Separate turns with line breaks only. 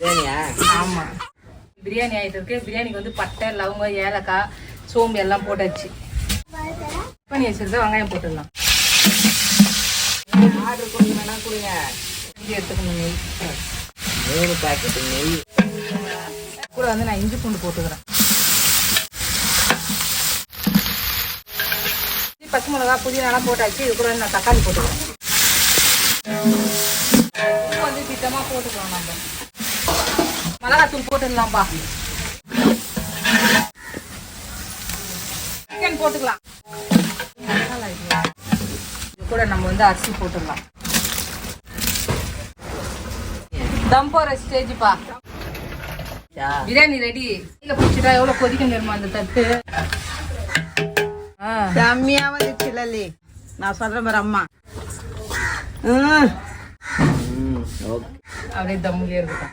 பிரியாணியா?
ஆமா. பிரியாணி ஆயிட்டு இருக்கு பிரியாணிக்கு வந்து பட்டை லவங்கம் ஏலக்காய் சோம்பு எல்லாம் போட்டாச்சு. பண்ணி வச்சிருந்தா வெங்காயம் போட்டுடலாம்.
ஆர்டர் கொடுங்க வேணா கொடுங்க.
இஞ்சி எடுத்துக்கணும் நெய்.
மூணு பாக்கெட்டு நெய்.
கூட வந்து நான் இஞ்சி பூண்டு போட்டுக்கிறேன். பச்சை மிளகா புதினாலாம் போட்டாச்சு. இது கூட நான் தக்காளி போட்டுக்கிறேன். வந்து திட்டமாக போட்டுக்கலாம் நம்ம. மிளகாத்தூள் போட்டுடலாம்ப்பா சிக்கன் போட்டுக்கலாம். இது. கூட நம்ம வந்து அரிசி போட்டுடலாம். தம் போகிற ஸ்டேஜ்ப்பா. பிரியாணி ரெடி இல்ல பிடிச்சிட்டா எவ்வளவு கொதிக்கும் தெரியுமா அந்த தட்டு?
செம்மையா வந்துச்சு லல்லி நான் சொல்றேன் பாரு அம்மா.
அப்படியே தம்முலயே இருக்கட்டும்.